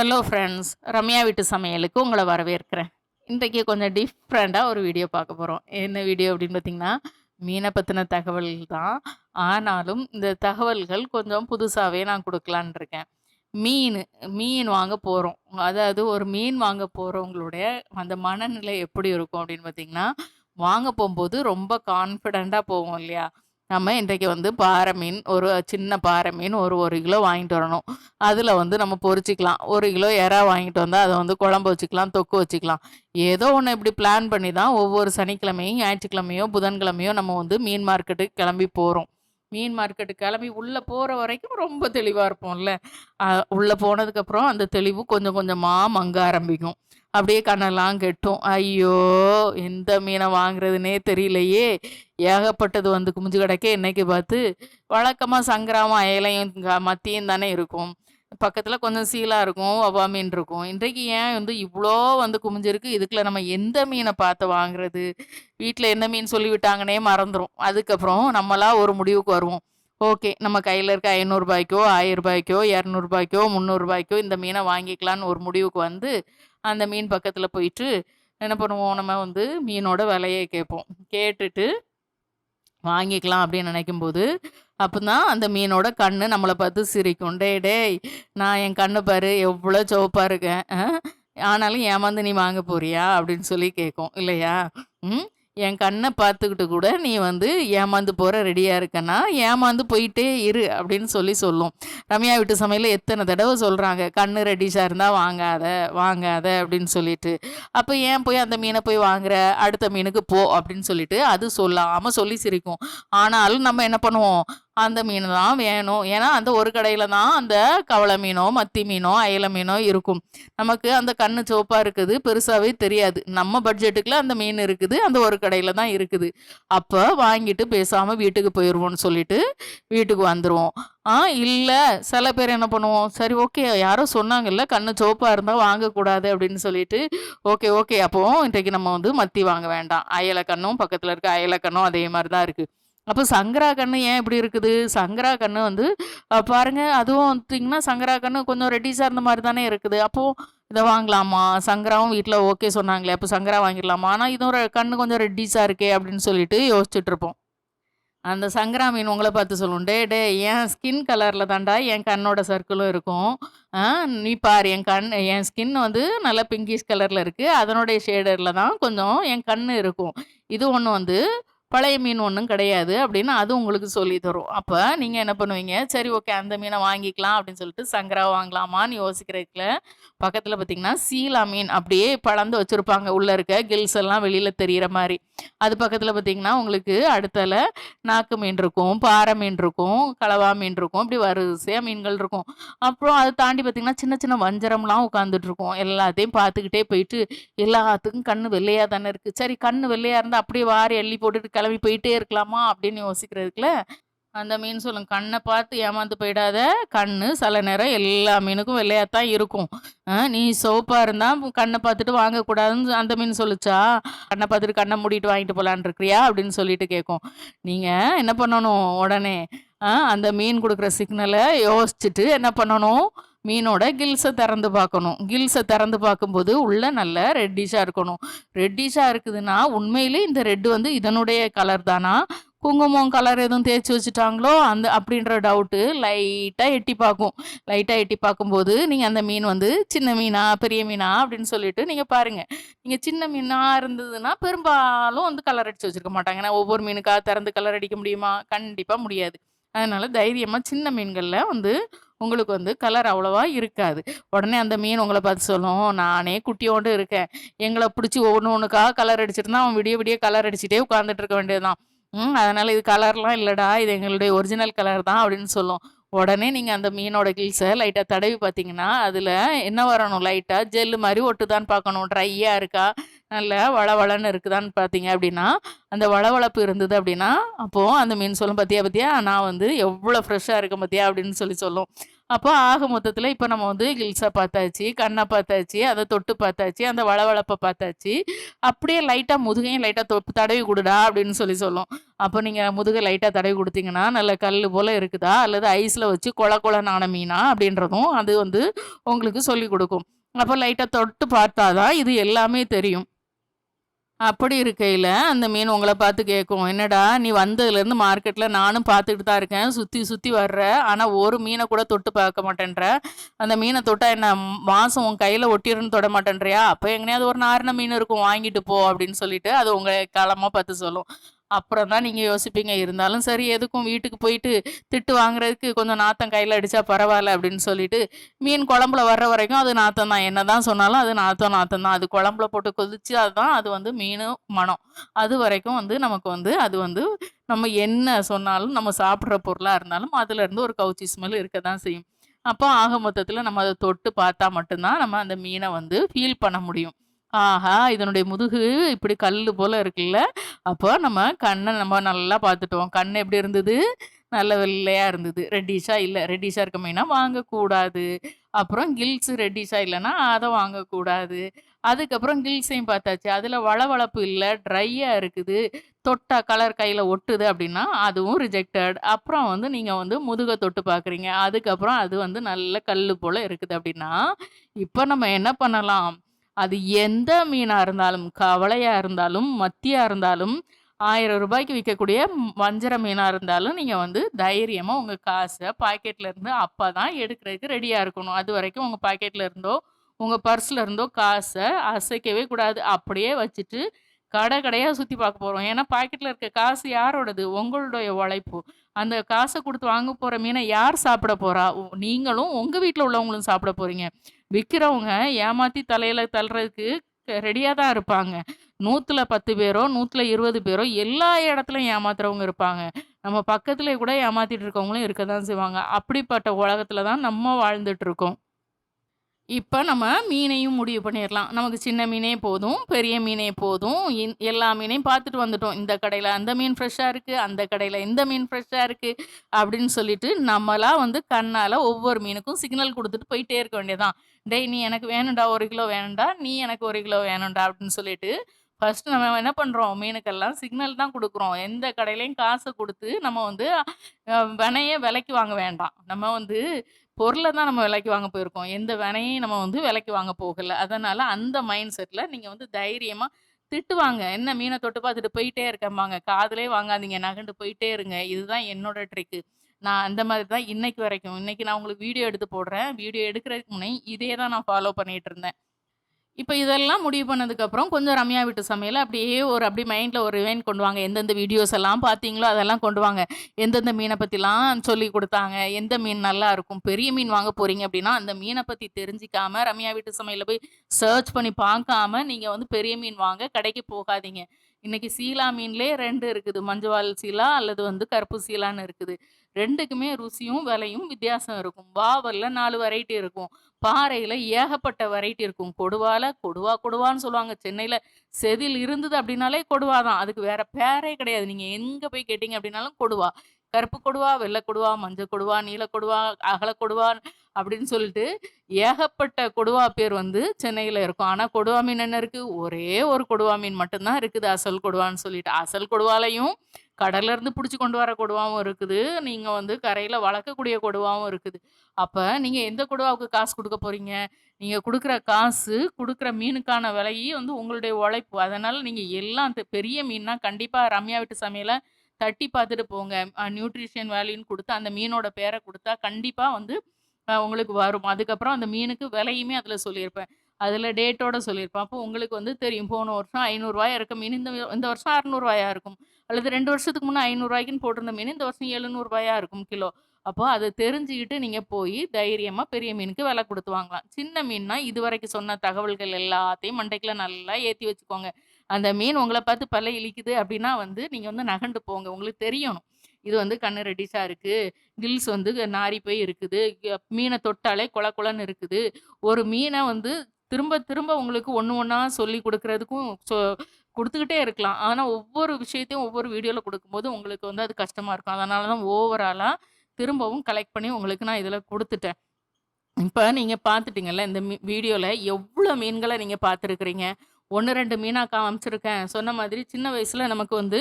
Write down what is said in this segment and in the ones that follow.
Hello friends Ramya வீட்டு சமையலுக்கு உங்களை வரவேற்கிறேன். இன்றைக்கு கொஞ்சம் டிஃப்ரெண்ட்டாக ஒரு வீடியோ பார்க்க போகிறோம் என்ன வீடியோ அப்படின்னு பார்த்தீங்கன்னா மீனை பற்றின தகவல் தான். ஆனாலும் இந்த தகவல்கள் கொஞ்சம் புதுசாகவே நான் கொடுக்கலான் இருக்கேன். மீன் மீன் வாங்க போகிறோம் அதாவது ஒரு மீன் வாங்க போகிறவங்களுடைய அந்த மனநிலை எப்படி இருக்கும் அப்படின்னு பார்த்தீங்கன்னா வாங்க போகும்போது ரொம்ப கான்ஃபிடெண்ட்டாக போவோம் இல்லையா? நம்ம இன்றைக்கு வந்து பாறை மீன் ஒரு சின்ன பாறை மீன் ஒரு ஒரு கிலோ வாங்கிட்டு வரணும். அதில் வந்து நம்ம பொரிச்சிக்கலாம் ஒரு கிலோ எறா வாங்கிட்டு வந்தால் அதை வந்து குழம்பு வச்சுக்கலாம் தொக்கு வச்சுக்கலாம். ஏதோ ஒன்று இப்படி பிளான் பண்ணி தான் ஒவ்வொரு சனிக்கிழமையும் ஞாயிற்றுக்கிழமையோ புதன்கிழமையோ நம்ம வந்து மீன் மார்க்கெட்டுக்கு கிளம்பி போகிறோம் மீன் மார்க்கெட்டுக்கு கிளம்பி உள்ளே போகிற வரைக்கும் ரொம்ப தெளிவாக இருப்போம்ல. உள்ளே போனதுக்கப்புறம் அந்த தெளிவு கொஞ்சம் கொஞ்சமாக மங்க ஆரம்பிக்கும். அப்படியே கண்ணெல்லாம் கெட்டும். ஐயோ எந்த மீனை வாங்குறதுனே தெரியலையே. ஏகப்பட்டது வந்து குமிஞ்சு கிடக்கே. இன்னைக்கு பார்த்து வழக்கமாக சங்கராமம் அயலையும் மத்தியும் தானே இருக்கும். பக்கத்தில் கொஞ்சம் சீலாக இருக்கும் ஒவ்வா மீன் இருக்கும். இன்றைக்கு ஏன் வந்து இவ்வளோ வந்து குமிஞ்சிருக்கு? இதுக்குள்ள நம்ம எந்த மீனை பார்த்து வாங்குறது? வீட்டில் என்ன மீன் சொல்லிவிட்டாங்கன்னே மறந்துடும் அதுக்கப்புறம் நம்மளா ஒரு முடிவுக்கு வருவோம். ஓகே நம்ம கையில் இருக்க ஐநூறுரூபாய்க்கோ ஆயிரம் ரூபாய்க்கோ இரநூறுபாய்க்கோ முந்நூறுபாய்க்கோ இந்த மீனை வாங்கிக்கலான்னு ஒரு முடிவுக்கு வந்து அந்த மீன் பக்கத்தில் போயிட்டு என்ன பண்ணுவோம்? நம்ம வந்து மீனோட விலையை கேட்போம். கேட்டுட்டு வாங்கிக்கலாம் அப்படின்னு நினைக்கும்போது அப்போதான் அந்த மீனோட கண்ணு நம்மளை பார்த்து சிரிக்கும். டே டேய் நான் என் கண்ணு பாரு எவ்வளோ சிவப்பாக இருக்கேன். ஆனாலும் ஏமாந்து நீ வாங்க போறியா? அப்படின்னு சொல்லி கேட்கும். இல்லையா? ம்? என் கண்ணை பார்த்துக்கிட்டு கூட நீ வந்து ஏமாந்து போகிற ரெடியாக இருக்கன்னா ஏமாந்து போயிட்டே இரு அப்படின்னு சொல்லி சொல்லும். ரம்யா வீட்டு சமையலில் எத்தனை தடவை சொல்கிறாங்க கண்ணு ரெடிஷாக இருந்தால் வாங்காத வாங்காத அப்படின்னு சொல்லிட்டு. அப்போ ஏன் போய் அந்த மீனை போய் வாங்குற அடுத்த மீனுக்கு போ அப்படின்னு சொல்லிட்டு அது சொல்லாமல் சொல்லி சிரிக்கும். ஆனாலும் நம்ம என்ன பண்ணுவோம் அந்த மீன் தான் வேணும். ஏன்னா அந்த ஒரு கடையில் தான் அந்த கவளை மீனோ மத்தி மீனோ அயல மீனோ இருக்கும். நமக்கு அந்த கண்ணு சோப்பாக இருக்குது பெருசாகவே தெரியாது. நம்ம பட்ஜெட்டுக்குள்ள அந்த மீன் இருக்குது அந்த ஒரு கடையில் தான் இருக்குது. அப்போ வாங்கிட்டு பேசாமல் வீட்டுக்கு போயிடுவோம்னு சொல்லிட்டு வீட்டுக்கு வந்துடுவோம் ஆ இல்லை சில பேர் என்ன பண்ணுவோம்? சரி ஓகே யாரோ சொன்னாங்கல்ல கண்ணு சிவப்பாக இருந்தால் வாங்கக்கூடாது அப்படின்னு சொல்லிட்டு ஓகே ஓகே அப்போ இன்றைக்கு நம்ம வந்து மத்தி வாங்க வேண்டாம். அயல கண்ணும் பக்கத்தில் இருக்க அயல கண்ணும் அதே மாதிரி தான் இருக்குது அப்போ சங்கரா கண்ணு ஏன் இப்படி இருக்குது? சங்கரா கண்ணு வந்து பாருங்கள் பாருங்க அதுவும் வந்துட்டிங்கன்னா சங்கரா கண்ணு கொஞ்சம் ரெட்டிஸாக இருந்த மாதிரி தானே இருக்குது. அப்போது இதை வாங்கலாமா? சங்கராவும் வீட்டில் ஓகே சொன்னாங்களே அப்போ சங்கரா வாங்கிடலாமா? ஆனால் இதுவும் கண்ணு கொஞ்சம் ரெட்டிஸாக இருக்கே அப்படின்னு சொல்லிட்டு யோசிச்சுட்டு இருப்போம். அந்த சங்கரா மீன் உங்களை பார்த்து சொல்லும் டே டே என் ஸ்கின் கலரில் தாண்டா என் கண்ணோட சர்க்கிளும் இருக்கும். நீ பார் என் கண் என் ஸ்கின் வந்து நல்லா பிங்கிஷ் கலரில் இருக்குது அதனுடைய ஷேடரில் தான் கொஞ்சம் என் கண் இருக்கும். இது ஒன்று வந்து பழைய மீன் ஒன்றும் கிடையாது அப்படின்னு அது உங்களுக்கு சொல்லி தரும். அப்போ நீங்கள் என்ன பண்ணுவீங்க? சரி ஓகே அந்த மீனை வாங்கிக்கலாம் அப்படின்னு சொல்லிட்டு சங்கரா வாங்கலாமான்னு யோசிக்கிறதுக்குல பக்கத்தில் பார்த்தீங்கன்னா சீலா மீன் அப்படியே பழந்து வச்சுருப்பாங்க. உள்ளே இருக்க கில்ஸ் எல்லாம் வெளியில் தெரிகிற மாதிரி. அது பக்கத்தில் பார்த்தீங்கன்னா உங்களுக்கு அடுத்தல நாக்கு மீன் இருக்கும் பாறை மீன் இருக்கும் கலவா மீன் இருக்கும். இப்படி வரிசையாக மீன்கள் இருக்கும். அப்புறம் அதை தாண்டி பார்த்தீங்கன்னா சின்ன சின்ன வஞ்சரம்லாம் உட்காந்துட்டு இருக்கும். எல்லாத்தையும் பார்த்துக்கிட்டே போயிட்டு எல்லாத்துக்கும் கண்ணு வெள்ளையாக தானே இருக்குது சரி கண்ணு வெள்ளையாக இருந்தால் அப்படியே வாரி அள்ளி போட்டுட்டு கிளம்பி போயிட்டே இருக்கலாமா அப்படின்னு யோசிக்கிறதுக்குல அந்த மீன் சொல்லும் கண்ணை பார்த்து ஏமாந்து போயிடாத கண்ணு சில நேரம் எல்லா மீனுக்கும் வெள்ளையாத்தான் இருக்கும். ஆ, நீ சோப்பாக இருந்தால் கண்ணை பார்த்துட்டு வாங்கக்கூடாதுன்னு அந்த மீன் சொல்லுச்சா? கண்ணை பார்த்துட்டு கண்ணை மூடிட்டு வாங்கிட்டு போகலான் இருக்கிறியா? அப்படின்னு சொல்லிட்டு கேட்கும் நீங்கள் என்ன பண்ணணும் உடனே? அந்த மீன் கொடுக்குற சிக்னலை யோசிச்சுட்டு என்ன பண்ணணும்? மீனோட கில்ஸை திறந்து பார்க்கணும். கில்ஸை திறந்து பார்க்கும்போது உள்ள நல்ல ரெட்டிஷாக இருக்கணும். ரெட்டிஷாக இருக்குதுன்னா உண்மையிலே இந்த ரெட்டு வந்து இதனுடைய கலர் தானா? குங்குமம் கலர் எதுவும் தேய்ச்சி வச்சுட்டாங்களோ? அந்த அப்படின்ற டவுட்டு லைட்டாக எட்டி பார்க்கும். லைட்டாக எட்டி பார்க்கும்போது நீங்கள் அந்த மீன் வந்து சின்ன மீனா பெரிய மீனா அப்படின்னு சொல்லிட்டு நீங்கள் பாருங்கள் நீங்கள் சின்ன மீனாக இருந்ததுன்னா பெரும்பாலும் வந்து கலர் அடித்து வச்சிருக்க மாட்டாங்க. ஏன்னா ஒவ்வொரு மீனுக்காக திறந்து கலர் அடிக்க முடியுமா? கண்டிப்பாக முடியாது. அதனால் தைரியமாக சின்ன மீன்களில் வந்து உங்களுக்கு வந்து கலர் அவ்வளோவா இருக்காது. உடனே அந்த மீன் உங்களை பார்த்து சொல்லும் நானே குட்டியோண்டு இருக்கேன். எங்களை பிடிச்சி ஒன்று ஒன்றுக்காக கலர் அடிச்சிருந்தா அவன் விடிய விடிய கலர் அடிச்சுட்டே உட்காந்துட்டு இருக்க வேண்டியதுதான். ம் அதனால் இது கலர்லாம் இல்லைடா இது எங்களுடைய ஒரிஜினல் கலர் தான் அப்படின்னு சொல்லும். உடனே நீங்கள் அந்த மீனோட கில்ஸை லைட்டாக தடவி பார்த்தீங்கன்னா அதில் என்ன வரணும்? லைட்டாக ஜெல்லு மாதிரி ஒட்டுதான்னு பார்க்கணும். ட்ரையாக இருக்கா? நல்ல வளவளன்னு இருக்குதான்னு பார்த்தீங்க அப்படின்னா அந்த வளவளப்பு இருந்தது அப்படின்னா அப்போது அந்த மீன் சொல்லும் பார்த்தியா பார்த்தியா நான் வந்து எவ்வளோ ஃப்ரெஷ்ஷாக இருக்கேன் பார்த்தியா அப்படின்னு சொல்லி சொல்லும். அப்போ ஆக மொத்தத்தில் இப்போ நம்ம வந்து கில்ஸை பார்த்தாச்சு கண்ணை பார்த்தாச்சு அதை தொட்டு பார்த்தாச்சு அந்த வளவளப்பை பார்த்தாச்சு அப்படியே லைட்டாக முதுகையும் லைட்டாக தொப்பு தடவி கொடுடா அப்படின்னு சொல்லி சொல்லும். அப்போ நீங்கள் முதுகை லைட்டாக தடவி கொடுத்தீங்கன்னா நல்ல கல் போல் இருக்குதா அல்லது ஐஸில் வச்சு கொல கொலனான மீனா அப்படின்றதும் அது வந்து உங்களுக்கு சொல்லி கொடுக்கும். அப்போ லைட்டாக தொட்டு பார்த்தா தான் இது எல்லாமே தெரியும். அப்படி இருக்கையில் அந்த மீன் உங்களை பார்த்து கேட்கும் என்னடா நீ வந்ததுலேருந்து மார்க்கெட்டில் நானும் பார்த்துக்கிட்டு தான் இருக்கேன் சுற்றி சுற்றி வர்ற ஆனால் ஒரு மீனை கூட தொட்டு பார்க்க மாட்டேன்ற. அந்த மீனை தொட்டால் என்ன மாதம் உன் கையில் ஒட்டிருன்னு தொட மாட்டேன்றியா? அப்போ எங்கேயாவது ஒரு நாரின மீன் இருக்கும் வாங்கிட்டு போ அப்படின்னு சொல்லிட்டு அது உங்களை காலமாக பார்த்து சொல்லும். அப்புறம் தான் நீங்கள் யோசிப்பீங்க. இருந்தாலும் சரி எதுக்கும் வீட்டுக்கு போயிட்டு திட்டு வாங்குறதுக்கு கொஞ்சம் நாத்தம் கையில் அடித்தா பரவாயில்ல அப்படின்னு சொல்லிட்டு மீன் குழம்புல வர்ற வரைக்கும் அது நாத்தம் தான். என்ன தான் சொன்னாலும் அது நாத்தம் நாத்தம் தான். அது குழம்புல போட்டு கொதிச்சு அதுதான் அது வந்து மீனும் மனம் அது வரைக்கும் வந்து நமக்கு வந்து அது வந்து நம்ம என்ன சொன்னாலும் நம்ம சாப்பிட்ற பொருளாக இருந்தாலும் அதுலேருந்து ஒரு கவுச்சி ஸ்மெல் இருக்க தான் செய்யும். அப்போ ஆக மொத்தத்தில் நம்ம அதை தொட்டு பார்த்தா மட்டும்தான் நம்ம அந்த மீனை வந்து ஃபீல் பண்ண முடியும். ஆஹா இதனுடைய முதுகு இப்படி கல் போல இருக்குல்ல? அப்போ நம்ம கண்ணை நம்ம நல்லா பார்த்துட்டோம். கண் எப்படி இருந்தது? நல்ல வெள்ளையாக இருந்தது. ரெட்டிஷாக இல்லை. ரெட்டிஷாக இருக்க மீனா வாங்கக்கூடாது. அப்புறம் கில்ஸ் ரெட்டிஷாக இல்லைன்னா அதை வாங்கக்கூடாது. அதுக்கப்புறம் கில்ஸையும் பார்த்தாச்சு. அதில் வளவளப்பு இல்லை. ட்ரையாக இருக்குது. தொட்டா கலர் கையில் ஒட்டுது அப்படின்னா அதுவும் ரிஜெக்டட் அப்புறம் வந்து நீங்கள் வந்து முதுகை தொட்டு பார்க்குறீங்க. அதுக்கப்புறம் அது வந்து நல்ல கல் போல் இருக்குது அப்படின்னா இப்போ நம்ம என்ன பண்ணலாம்? அது எந்த மீனாக இருந்தாலும் கவலையாக இருந்தாலும் மத்தியாக இருந்தாலும் ஆயிரம் ரூபாய்க்கு விற்கக்கூடிய வஞ்சர மீனாக இருந்தாலும் நீங்கள் வந்து தைரியமாக உங்கள் காசை பாக்கெட்லேருந்து அப்போ தான் எடுக்கிறதுக்கு ரெடியாக இருக்கணும். அது வரைக்கும் உங்கள் பாக்கெட்டில் இருந்தோ உங்கள் பர்ஸில் இருந்தோ காசை அசைக்கவே கூடாது. அப்படியே வச்சுட்டு கடை கடையாக சுற்றி பார்க்க போகிறோம் ஏன்னா பாக்கெட்டில் இருக்க காசு யாரோடது? உங்களுடைய உழைப்பு. அந்த காசை கொடுத்து வாங்க போகிற மீனை யார் சாப்பிட போகிறா நீங்களும் உங்கள் வீட்டில் உள்ளவங்களும் சாப்பிட போகிறீங்க விற்கிறவங்க ஏமாற்றி தலையில் தள்ளுறதுக்கு ரெடியாக தான் இருப்பாங்க. நூற்றுல பத்து பேரோ நூற்றுல இருபது பேரோ எல்லா இடத்துலையும் ஏமாத்துறவங்க இருப்பாங்க. நம்ம பக்கத்துல கூட ஏமாத்திட்டு இருக்கவங்களும் இருக்க தான் செய்வாங்க. அப்படிப்பட்ட உலகத்துல தான் நம்ம வாழ்ந்துட்டு இருக்கோம். இப்போ நம்ம மீனையும் முடிவு பண்ணிடலாம். நமக்கு சின்ன மீனே போதும் பெரிய மீனே போதும். எல்லா மீனையும் பார்த்துட்டு வந்துட்டோம். இந்த கடையில் அந்த மீன் ஃப்ரெஷ்ஷாக இருக்குது அந்த கடையில் இந்த மீன் ஃப்ரெஷ்ஷாக இருக்குது அப்படின்னு சொல்லிட்டு நம்மளாம் வந்து கண்ணால் ஒவ்வொரு மீனுக்கும் சிக்னல் கொடுத்துட்டு போயிட்டே இருக்க வேண்டியதான் டேய் நீ எனக்கு வேணும்டா ஒரு கிலோ வேணும்டா நீ எனக்கு ஒரு கிலோ வேணும்டா அப்படின்னு சொல்லிட்டு ஃபர்ஸ்ட் நம்ம என்ன பண்ணுறோம் மீனுக்கெல்லாம் சிக்னல் தான் கொடுக்குறோம். எந்த கடையிலையும் காசை கொடுத்து நம்ம வந்து வினைய விலைக்கு வாங்க வேண்டாம். நம்ம வந்து பொருளை தான் நம்ம விலைக்கு வாங்க போயிருக்கோம். எந்த வினையும் நம்ம வந்து விலைக்கு வாங்க போகலை. அதனால் அந்த மைண்ட் செட்டில் நீங்கள் வந்து தைரியமாக திட்டுவாங்க என்ன மீனை தொட்டு பார்த்துட்டு போயிட்டே இருக்கம்பாங்க. காதலே வாங்காதீங்க. நகண்டு போயிட்டே இருங்க. இதுதான் என்னோட ட்ரிக்கு நான் அந்த மாதிரி தான் இன்னைக்கு வரைக்கும். இன்னைக்கு நான் உங்களுக்கு வீடியோ எடுத்து போடுறேன். வீடியோ எடுக்கிறதுக்கு முன்னே இதே தான் நான் ஃபாலோ பண்ணிட்டு இருந்தேன். இப்போ இதெல்லாம் முடிவு பண்ணதுக்கப்புறம் கொஞ்சம் ரம்யா வீட்டு சமையல் அப்படியே ஒரு அப்படி மைண்டில் ஒரு ரிவைன் கொண்டு வாங்க. எந்தெந்த வீடியோஸ் எல்லாம் பார்த்தீங்களோ அதெல்லாம் கொண்டு வாங்க. எந்தெந்த மீனை பற்றிலாம் சொல்லி கொடுத்தாங்க. எந்த மீன் நல்லா இருக்கும்? பெரிய மீன் வாங்க போகிறீங்க அப்படின்னா அந்த மீனை பற்றி தெரிஞ்சிக்காம ரம்யா வீட்டு சமையலில் போய் சர்ச் பண்ணி பார்க்காம நீங்கள் வந்து பெரிய மீன் வாங்க. கடைக்கு போகாதீங்க. இன்னைக்கு சீலா மீன்லேயே ரெண்டு இருக்குது. மஞ்சவால் சீலா அல்லது வந்து கருப்பு சீலான்னு இருக்குது. ரெண்டுக்குமே ருசியும் விலையும் வித்தியாசம் இருக்கும். வாவலில் நாலு வெரைட்டி இருக்கும். பாறையில் ஏகப்பட்ட வெரைட்டி இருக்கும். கொடுவால கொடுவா கொடுவான்னு சொல்லுவாங்க. சென்னையில் செதில் இருந்தது அப்படின்னாலே கொடுவா தான். அதுக்கு வேற பேரே கிடையாது. நீங்கள் எங்கே போய் கேட்டீங்க அப்படின்னாலும் கொடுவா. கருப்பு கொடுவா வெள்ளை கொடுவா மஞ்சள் கொடுவா நீல கொடுவா அகல கொடுவா அப்படின்னு சொல்லிட்டு ஏகப்பட்ட கொடுவா பேர் வந்து சென்னையில் இருக்கும். ஆனால் கொடுவா மீன் என்ன இருக்குது ஒரே ஒரு கொடுவா மீன் மட்டும்தான் இருக்குது. அசல் கொடுவான்னு சொல்லிட்டு. அசல் கொடுவாலையும் கடல்லேருந்து பிடிச்சி கொண்டு வர கொடுவாவும் இருக்குது. நீங்கள் வந்து கரையில் வளர்க்கக்கூடிய கொடுவாவும் இருக்குது. அப்போ நீங்கள் எந்த கொடுவாவுக்கு காசு கொடுக்க போகிறீங்க நீங்கள் கொடுக்குற காசு கொடுக்குற மீனுக்கான விலையே வந்து உங்களுடைய உழைப்பு. அதனால் நீங்கள் எல்லாம் பெரிய மீன்னா கண்டிப்பாக ரம்யா வீட்டு சமையலை தட்டி பார்த்துட்டு போங்க. நியூட்ரிஷன் வேல்யூன்னு கொடுத்து அந்த மீனோட பேரை கொடுத்தா கண்டிப்பாக வந்து உங்களுக்கு வரும். அதுக்கப்புறம் அந்த மீனுக்கு விலையுமே அதில் சொல்லியிருப்பேன். அதில் டேட்டோட சொல்லியிருப்பேன். அப்போ உங்களுக்கு வந்து தெரியும். போன வருஷம் ஐநூறுரூவாயா இருக்க மீன் இந்த இந்த வருஷம் அறநூறுவாயா இருக்கும். அல்லது ரெண்டு வருஷத்துக்கு முன்னே ஐநூறுரூவாய்க்குன்னு போட்டிருந்த மீன் இந்த வருஷம் எழுநூறுபாயா இருக்கும் கிலோ. அப்போ அதை தெரிஞ்சுக்கிட்டு நீங்கள் போய் தைரியமாக பெரிய மீனுக்கு விலை கொடுத்து வாங்கலாம். சின்ன மீன்னா இது வரைக்கும் சொன்ன தகவல்கள் எல்லாத்தையும் மண்டைக்குள்ள நல்லா ஏற்றி வச்சுக்கோங்க. அந்த மீன் உங்களை பார்த்து பல்ல இழிக்குது அப்படின்னா வந்து நீங்கள் வந்து நகண்டு போங்க. உங்களுக்கு தெரியணும். இது வந்து கண்ணு ரெடிஸாக இருக்குது கில்ஸ் வந்து நாரி போய் இருக்குது. மீனை தொட்டாலே குள குலன்னு இருக்குது. ஒரு மீனை வந்து திரும்ப திரும்ப உங்களுக்கு ஒன்று ஒன்றா சொல்லி கொடுக்கறதுக்கும் சொ கொடுத்துக்கிட்டே இருக்கலாம். ஆனால் ஒவ்வொரு விஷயத்தையும் ஒவ்வொரு வீடியோவில் கொடுக்கும்போது உங்களுக்கு வந்து அது கஷ்டமாக இருக்கும். அதனால தான் ஓவராலாக திரும்பவும் கலெக்ட் பண்ணி உங்களுக்கு நான் இதில் கொடுத்துட்டேன். இப்போ நீங்கள் பார்த்துட்டிங்கல்ல இந்த மீ வீடியோவில் எவ்வளோ மீன்களை நீங்கள் பார்த்துருக்குறீங்க? 1, 2 மீனா காமிச்சிருக்கேன். சொன்ன மாதிரி சின்ன வயசில் நமக்கு வந்து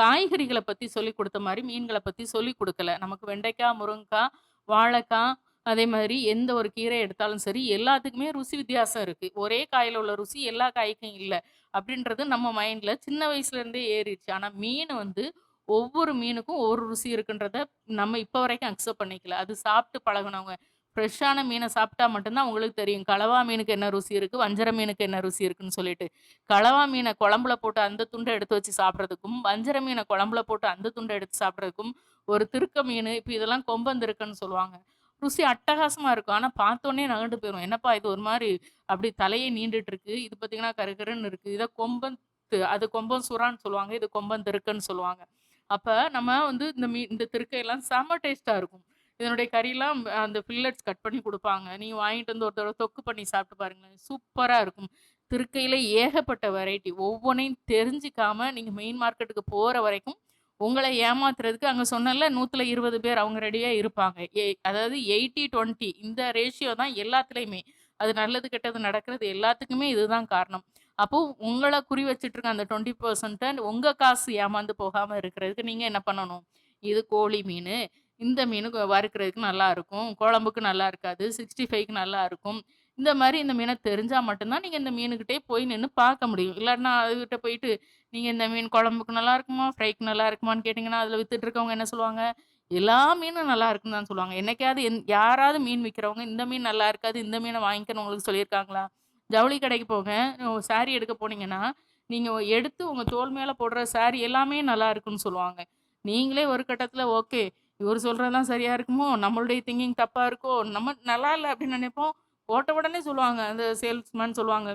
காய்கறிகளை பற்றி சொல்லிக் கொடுத்த மாதிரி மீன்களை பற்றி சொல்லிக் கொடுக்கல நமக்கு வெண்டைக்கா, முருங்கைக்காய் வாழைக்கா, அதே மாதிரி எந்த ஒரு கீரை எடுத்தாலும் சரி, எல்லாத்துக்குமே ருசி வித்தியாசம் இருக்குது ஒரே காயில் உள்ள ருசி எல்லா காய்க்கும் இல்லை அப்படின்றது நம்ம மைண்டில் சின்ன வயசுலேருந்தே ஏறிடுச்சு ஆனால் மீன் வந்து ஒவ்வொரு மீனுக்கும் ஒவ்வொரு ருசி இருக்குன்றத நம்ம இப்போ வரைக்கும் அக்செப்ட் பண்ணிக்கல. அது சாப்பிட்டு பழகுனவங்க. ஃப்ரெஷ்ஷான மீனை சாப்பிட்டா மட்டும் தான் உங்களுக்கு தெரியும். கலவா மீனுக்கு என்ன ருசி இருக்குது வஞ்சர மீனுக்கு என்ன ருசி இருக்குன்னு சொல்லிட்டு. கலவா மீனை குழம்புல போட்டு அந்த துண்டை எடுத்து வச்சு சாப்பிட்றதுக்கும் வஞ்சர மீனை குழம்புல போட்டு அந்த துண்டை எடுத்து சாப்பிட்றதுக்கும் ஒரு திருக்க மீன் இப்போ இதெல்லாம் கொம்பந்திருக்குன்னு சொல்லுவாங்க. ருசி அட்டகாசமாக இருக்கும். ஆனால் பார்த்தோன்னே நகண்டு போயிடும் என்னப்பா இது ஒரு மாதிரி அப்படி தலையே நீண்டுட்டு இருக்கு. இது பார்த்தீங்கன்னா கருகருன்னு இருக்குது இதை கொம்பந்து அது கொம்பம் சுறான்னு சொல்லுவாங்க. இது கொம்பந்திருக்கன்னு சொல்லுவாங்க. அப்போ நம்ம வந்து இந்த மீ இந்த திருக்கையெல்லாம் செம்ம டேஸ்ட்டாக இருக்கும். இதனுடைய கறிலாம் அந்த ஃபில்லட்ஸ் கட் பண்ணி கொடுப்பாங்க நீங்கள் வாங்கிட்டு வந்து ஒரு தொக்கு பண்ணி சாப்பிட்டு பாருங்களேன். சூப்பராக இருக்கும். திருக்கையில் ஏகப்பட்ட வெரைட்டி. ஒவ்வொன்றையும் தெரிஞ்சிக்காமல் நீங்கள் மெயின் மார்க்கெட்டுக்கு போகிற வரைக்கும், உங்களை ஏமாத்துறதுக்கு அங்கே சொன்னல நூற்றில் இருபது பேர் அவங்க ரெடியாக இருப்பாங்க. ஏ அதாவது 80, 20 இந்த ரேஷியோ தான் எல்லாத்துலேயுமே அது நல்லது, கெட்டது நடக்கிறது எல்லாத்துக்குமே இதுதான் காரணம். அப்போது உங்களை குறி வச்சுட்ருக்க அந்த டுவெண்ட்டி பர்சன்ட்டை உங்கள் காசு ஏமாந்து போகாமல் இருக்கிறதுக்கு நீங்கள் என்ன பண்ணணும்? இது கோழி மீன் இந்த மீன் வறுக்கிறதுக்கு நல்லாயிருக்கும் குழம்புக்கு நல்லா இருக்காது. 65க்கு நல்லா இருக்கும். இந்த மாதிரி இந்த மீனை தெரிஞ்சால் மட்டும்தான் நீங்கள் இந்த மீனுக்கிட்டே போய் நின்று பார்க்க முடியும். இல்லைன்னா அதுகிட்ட போயிட்டு, நீங்கள் இந்த மீன் குழம்புக்கு நல்லா இருக்குமா ஃப்ரைக்கு நல்லா இருக்குமான்னு கேட்டிங்கன்னா அதில் விற்றுட்ருக்கவங்க இருக்கவங்க என்ன சொல்லுவாங்க? எல்லா மீனும் நல்லா இருக்குன்னு தான் சொல்லுவாங்க. என்னைக்காவது எந் யாராவது மீன் விற்கிறவங்க இந்த மீன் நல்லா இருக்காது. இந்த மீனை வாங்கிக்கன்னு உங்களுக்கு சொல்லியிருக்காங்களா? ஜவுளி கடைக்கு போங்க. சாரி எடுக்க போனீங்கன்னா, நீங்கள் எடுத்து உங்கள் தோல் மேலே போடுற சாரி எல்லாமே நல்லா இருக்குன்னு சொல்லுவாங்க. நீங்களே ஒரு கட்டத்தில் ஓகே. இவர் சொல்கிறதெல்லாம் சரியாக இருக்குமோ? நம்மளுடைய திங்கிங் தப்பாக இருக்கோ? நம்ம நல்லா இல்லை அப்படின்னு நினைப்போம். போட்ட உடனே சொல்லுவாங்க. அந்த சேல்ஸ்மேன் சொல்லுவாங்க.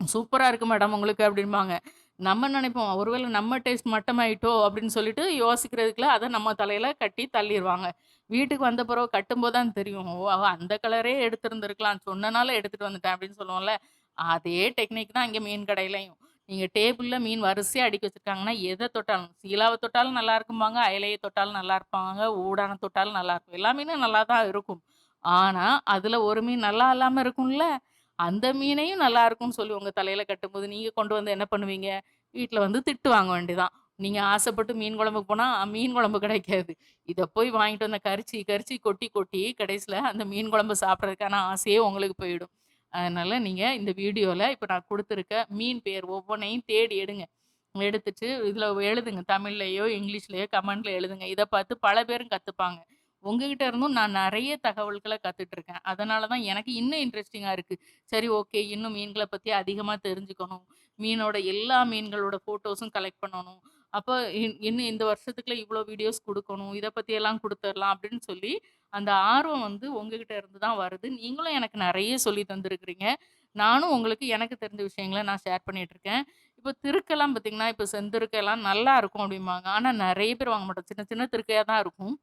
சூப்பராக இருக்கு மேடம் உங்களுக்கு அப்படிம்பாங்க. நம்ம நினைப்போம். ஒருவேளை நம்ம டேஸ்ட் மட்டமாயிட்டோ அப்படின்னு சொல்லிட்டு யோசிக்கிறதுக்குள்ள அதை நம்ம தலையில் கட்டி தள்ளிடுவாங்க வீட்டுக்கு வந்த பிறகு கட்டும்போது தான் தெரியும். ஓ! அந்த கலரே எடுத்துருந்துருக்கலாம் சொன்னனால எடுத்துகிட்டு வந்துட்டேன் அப்படின்னு சொல்லுவோம்ல. அதே டெக்னிக் தான் இங்கே மீன் கடையிலையும் நீங்கள் டேபிளில் மீன் வரிசையாக அடுக்கி வச்சுருக்காங்கன்னா எதை தொட்டாலும் சீலாவை தொட்டாலும் நல்லா இருக்கும்பாங்க. அயலையை தொட்டாலும் நல்லா இருப்பாங்க. ஊடான தொட்டாலும் நல்லாருக்கும். எல்லா மீனும் நல்லா தான் இருக்கும். ஆனால் அதில் ஒரு மீன் நல்லா இல்லாமல் இருக்கும்ல. அந்த மீனையும் நல்லா இருக்கும்னு சொல்லி உங்கள் தலையில் கட்டும்போது, நீங்கள் கொண்டு வந்து என்ன பண்ணுவீங்க? வீட்டில் வந்து திட்டு வாங்க வேண்டியதான். நீங்கள் ஆசைப்பட்டு மீன் குழம்புக்கு போனால் மீன் குழம்பு கிடைக்காது. இதை போய் வாங்கிட்டு வந்த கரிச்சி, கரிச்சி கொட்டி, கொட்டி கடைசியில் அந்த மீன் குழம்பு சாப்பிட்றதுக்கான ஆசையே உங்களுக்கு போயிடும். அதனால் நீங்கள் இந்த வீடியோவில் இப்போ நான் கொடுத்துருக்க மீன் பேர் ஒவ்வொன்றையும் தேடி எடுங்க. எடுத்துட்டு இதில் எழுதுங்க. தமிழ்லையோ இங்கிலீஷ்லையோ கமெண்டில் எழுதுங்க. இதை பார்த்து பல பேரும் கற்றுப்பாங்க உங்ககிட்ட இருந்தும் நான் நிறைய தகவல்களை கற்றுட்ருக்கேன் அதனால தான் எனக்கு இன்னும் இன்ட்ரெஸ்டிங்காக இருக்குது சரி ஓகே. இன்னும் மீன்களை பற்றி அதிகமாக தெரிஞ்சுக்கணும். மீனோட எல்லா மீன்களோட ஃபோட்டோஸும் கலெக்ட் பண்ணணும். அப்போ இன் இன்னும் இந்த வருஷத்துக்குள்ள இவ்வளோ வீடியோஸ் கொடுக்கணும் இதை பற்றியெல்லாம் கொடுத்துடலாம் அப்படின்னு சொல்லி, அந்த ஆர்வம் வந்து உங்ககிட்ட இருந்து தான் வருது. நீங்களும் எனக்கு நிறைய சொல்லி தந்திருக்கிறீங்க. நானும் உங்களுக்கு எனக்கு தெரிஞ்ச விஷயங்களை நான் ஷேர் பண்ணிட்டுருக்கேன். இப்போ திருக்கெல்லாம் பார்த்தீங்கன்னா, இப்போ செந்திருக்கெல்லாம் நல்லா இருக்கும் அப்படிம்பாங்க. ஆனால் நிறைய பேர் வாங்க மாட்டோம். சின்ன சின்ன திருக்கையாக தான் இருக்கும்.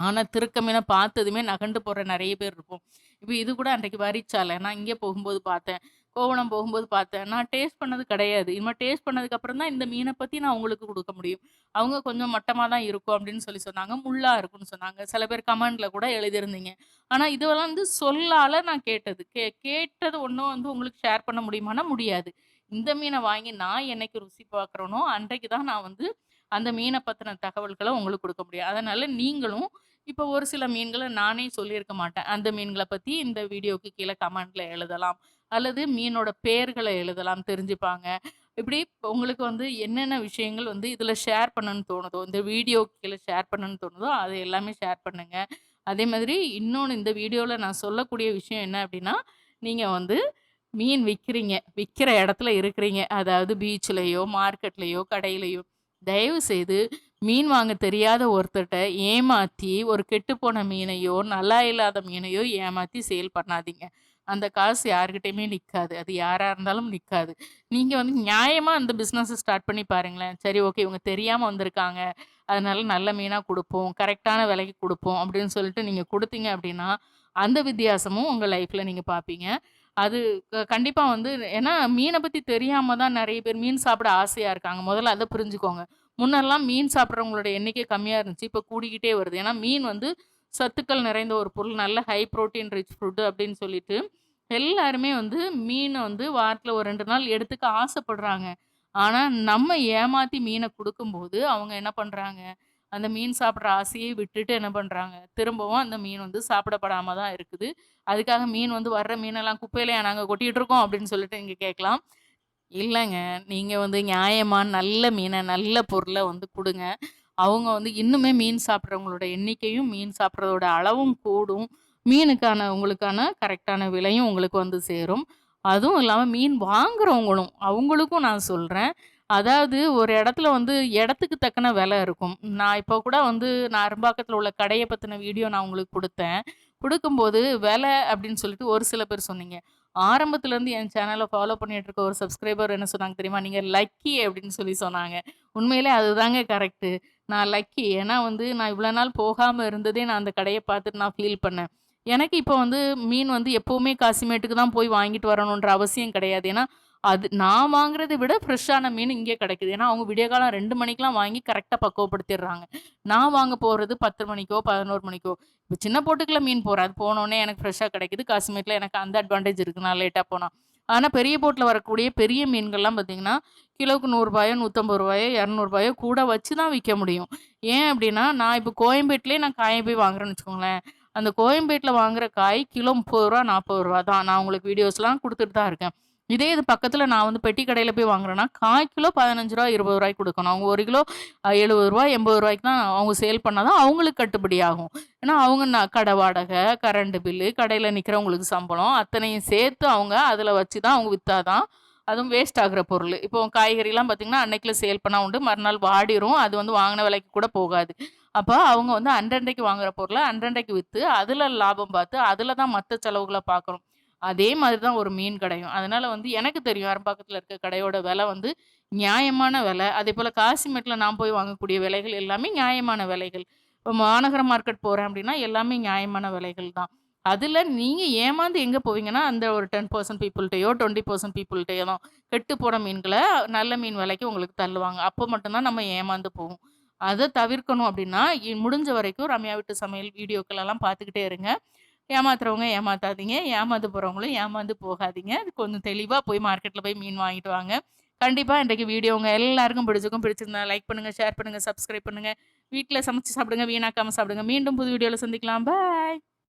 ஆனால் திருக்கமீனை பார்த்ததுமே நகண்டு போடுற நிறைய பேர் இருப்போம். இப்போ இது கூட அன்றைக்கு வரிச்சாலை நான் இங்கே போகும்போது பார்த்தேன். கோவணம் போகும்போது பார்த்தேன். நான் டேஸ்ட் பண்ணது கிடையாது. இனிமேல் டேஸ்ட் பண்ணதுக்கு அப்புறம் தான் இந்த மீனை பற்றி நான் உங்களுக்கு கொடுக்க முடியும். அவங்க கொஞ்சம் மட்டமாக தான் இருக்கும் அப்படின்னு சொல்லி சொன்னாங்க. முள்ளாக இருக்கும்னு சொன்னாங்க. சில பேர் கமெண்டில் கூட எழுதியிருந்தீங்க. ஆனால் இதுவெல்லாம் வந்து சொல்லால் நான் கேட்டது. கே கேட்டது ஒன்றும் வந்து உங்களுக்கு ஷேர் பண்ண முடியுமானா முடியாது. இந்த மீனை வாங்கி நான் என்னைக்கு ருசி பார்க்குறேனோ, அன்றைக்கு தான் நான் வந்து அந்த மீனை பற்றின தகவல்களை உங்களுக்கு கொடுக்க முடியும். அதனால் நீங்களும் இப்போ ஒரு சில மீன்களை நானே சொல்லியிருக்க மாட்டேன். அந்த மீன்களை பற்றி இந்த வீடியோக்கு கீழே கமெண்ட்டில் எழுதலாம். அல்லது மீனோட பெயர்களை எழுதலாம் தெரிஞ்சுப்பாங்க. இப்படி உங்களுக்கு வந்து என்னென்ன விஷயங்கள் வந்து இதில் ஷேர் பண்ணணும்னு தோணுதோ, இந்த வீடியோ கீழே ஷேர் பண்ணணும்னு தோணுதோ, அது எல்லாமே ஷேர் பண்ணுங்கள் அதே மாதிரி இன்னொன்று இந்த வீடியோவில் நான் சொல்லக்கூடிய விஷயம் என்ன அப்படின்னா, நீங்கள் வந்து மீன் விற்கிறீங்க விற்கிற இடத்துல இருக்கிறீங்க. அதாவது பீச்சிலையோ மார்க்கெட்லேயோ கடையிலையோ தயவு செய்து மீன் வாங்க தெரியாத ஒருத்தர்கிட்ட ஏமாற்றி ஒரு கெட்டுப்போன மீனையோ, நல்லா இல்லாத மீனையோ ஏமாற்றி சேல் பண்ணாதீங்க. அந்த காசு யாருக்கிட்டையுமே நிற்காது அது யாராக இருந்தாலும் நிற்காது நீங்கள் வந்து நியாயமாக அந்த பிஸ்னஸை ஸ்டார்ட் பண்ணி பாருங்களேன். சரி ஓகே இவங்க தெரியாமல் வந்திருக்காங்க. அதனால நல்ல மீனாக கொடுப்போம் கரெக்டான விலைக்கு கொடுப்போம் அப்படின்னு சொல்லிட்டு நீங்கள் கொடுத்தீங்க அப்படின்னா, அந்த வித்தியாசமும் உங்கள் லைஃப்பில் நீங்கள் பார்ப்பீங்க. அது கண்டிப்பாக வந்து ஏன்னா மீனை பற்றி தெரியாமல் தான் நிறைய பேர் மீன் சாப்பிட ஆசையாக இருக்காங்க. முதல்ல அதை புரிஞ்சுக்கோங்க. முன்னெல்லாம் மீன் சாப்பிட்றவங்களோட எண்ணிக்கை கம்மியாக இருந்துச்சு இப்போ கூடிக்கிட்டே வருது ஏன்னா மீன் வந்து சத்துக்கள் நிறைந்த ஒரு பொருள் நல்ல ஹை ப்ரோட்டீன் ரிச் ஃபுட்டு அப்படின்னு சொல்லிட்டு எல்லாருமே வந்து மீனை வந்து வாரத்தில் ஒரு ரெண்டு நாள் எடுத்துக்க ஆசைப்படுறாங்க. ஆனால் நம்ம ஏமாற்றி மீனை கொடுக்கும்போது அவங்க என்ன பண்ணுறாங்க அந்த மீன் சாப்பிட்ற ஆசையை விட்டுட்டு என்ன பண்ணுறாங்க திரும்பவும் அந்த மீன் வந்து சாப்பிடப்படாமல் தான் இருக்குது. அதுக்காக மீன் வந்து வர்ற மீனெல்லாம் குப்பையிலையா நாங்கள் கொட்டிகிட்டு இருக்கோம் அப்படின்னு சொல்லிட்டு இங்கே கேட்கலாம். இல்லைங்க. நீங்கள் வந்து நியாயமாக நல்ல மீனை நல்ல பொருளை வந்து கொடுங்க. அவங்க வந்து இன்னுமே மீன் சாப்பிட்றவங்களோட எண்ணிக்கையும் மீன் சாப்பிட்றதோட அளவும் கூடும். மீனுக்கான உங்களுக்கான கரெக்டான விலையும் உங்களுக்கு வந்து சேரும். அதுவும் இல்லாமல் மீன் வாங்குறவங்களும் அவங்களுக்கும் நான் சொல்கிறேன் அதாவது ஒரு இடத்துல வந்து இடத்துக்கு தக்கன விலை இருக்கும். நான் இப்போ கூட வந்து நான் அரும்பாக்கத்தில் உள்ள கடையை பற்றின வீடியோ நான் உங்களுக்கு கொடுத்தேன். கொடுக்கும்போது விலை அப்படின்னு சொல்லிட்டு ஒரு சில பேர் சொன்னீங்க. ஆரம்பத்துலேருந்து என் சேனலை ஃபாலோ பண்ணிகிட்டு இருக்க ஒரு சப்ஸ்கிரைபர் என்ன சொன்னாங்க தெரியுமா? நீங்கள் லக்கி அப்படின்னு சொல்லி சொன்னாங்க. உண்மையிலே அதுதாங்க கரெக்டு நான் லக்கி ஏன்னா வந்து நான் இவ்வளோ நாள் போகாமல் இருந்ததே நான் அந்த கடையை பார்த்துட்டு நான் ஃபீல் பண்ணேன். எனக்கு இப்போ வந்து மீன் வந்து எப்போவுமே காசிமேட்டுக்கு தான் போய் வாங்கிட்டு வரணுன்ற அவசியம் கிடையாது. ஏன்னா அது நான் வாங்குறதை விட ஃப்ரெஷ்ஷான மீன் இங்கே கிடைக்குது. ஏன்னா அவங்க விடிய காலம் ரெண்டு மணிக்கெலாம் வாங்கி கரெக்டாக பக்குவப்படுத்திடுறாங்க. நான் வாங்க போகிறது பத்து மணிக்கோ பதினோரு மணிக்கோ. இப்போ சின்ன போட்டுக்குள்ள மீன் போகிறேன் அது போனோடனே எனக்கு ஃப்ரெஷ்ஷாக கிடைக்குது. காசிமேட்டில் எனக்கு அந்த அட்வான்டேஜ் இருக்குது நான் லேட்டாக போனால் ஆனால் பெரிய போட்டில் வரக்கூடிய பெரிய மீன்கள்லாம் பார்த்தீங்கன்னா கிலோவுக்கு நூறுரூபாயோ நூற்றம்பது ரூபாயோ இரநூறுபாயோ கூட வச்சு தான் விற்க முடியும். ஏன் அப்படின்னா நான் இப்போ கோயம்பேட்டிலே நான் காயை போய் வாங்குறேன்னு வச்சுக்கோங்களேன். அந்த கோயம்பேட்டில் வாங்குற காய் கிலோ முப்பது ரூபா நாற்பது ரூபா தான். நான் உங்களுக்கு வீடியோஸ்லாம் கொடுத்துட்டு தான் இருக்கேன். இதே இது பக்கத்தில் நான் வந்து பெட்டி கடையில் போய் வாங்குறேன்னா கால் கிலோ பதினஞ்சு ரூபா இருபது ரூபாய்க்கு கொடுக்கணும். அவங்க ஒரு கிலோ எழுபது ரூபா எண்பது ரூபாய்க்கு தான் அவங்க சேல் பண்ணால் தான் அவங்களுக்கு கட்டுப்படி ஆகும். ஏன்னா அவங்க நான் கடை வாடகை கரண்ட் பில்லு கடையில் நிற்கிறவங்களுக்கு சம்பளம் அத்தனையும் சேர்த்து அவங்க அதில் வச்சு தான் அவங்க விற்றாதான் அதுவும் வேஸ்ட் ஆகிற பொருள். இப்போ காய்கறிலாம் பார்த்திங்கன்னா அன்னைக்குள்ள சேல் பண்ணால் உண்டு மறுநாள் வாடிரும் அது வந்து வாங்கின விலைக்கு கூட போகாது. அப்போ அவங்க வந்து அன்றன்றைக்கு வாங்குற பொருளை அன்றன்றைக்கு விற்று அதில் லாபம் பார்த்து அதில் தான் மற்ற செலவுகளை பார்க்கணும். அதே மாதிரி தான் ஒரு மீன் கடையும். அதனால் வந்து எனக்கு தெரியும் அரும்பாக்கத்தில் இருக்க கடையோட விலை வந்து நியாயமான விலை. அதே போல் காசிமேட்டில் நான் போய் வாங்கக்கூடிய விலைகள் எல்லாமே நியாயமான விலைகள். இப்போ மாநகர மார்க்கெட் போகிறேன் அப்படின்னா எல்லாமே நியாயமான விலைகள் தான். அதில் நீங்கள் ஏமாந்து எங்கே போவீங்கன்னா அந்த ஒரு டென் பர்சன்ட் பீப்புள்கிட்டையோ டுவெண்ட்டி பர்சன்ட் பீப்புள்கிட்டையோ தான். கெட்டு போகிற மீன்களை நல்ல மீன் விலைக்கு உங்களுக்கு தள்ளுவாங்க. அப்போ மட்டும்தான் நம்ம ஏமாந்து போவோம். அதை தவிர்க்கணும் அப்படின்னா முடிஞ்ச வரைக்கும் ரம்யா வீட்டு சமையல் வீடியோக்கள் எல்லாம் பார்த்துக்கிட்டே இருங்க. ஏமாத்துறவங்க ஏமாத்தாதீங்க. ஏமாந்து போகிறவங்களும் ஏமாந்து போகாதீங்க. அது கொஞ்சம் தெளிவாக போய் மார்க்கெட்டில் போய் மீன் வாங்கிட்டு வாங்க. கண்டிப்பாக இன்றைக்கு வீடியோ உங்கள் எல்லாருக்கும் பிடிச்சிருக்கும். பிடிச்சிருந்தா லைக் பண்ணுங்கள் ஷேர் பண்ணுங்கள் சப்ஸ்கிரைப் பண்ணுங்கள் வீட்டில் சமைச்சு சாப்பிடுங்க வீணாக்காமல் சாப்பிடுங்க. மீண்டும் புது வீடியோவில் சந்திக்கலாம். பாய்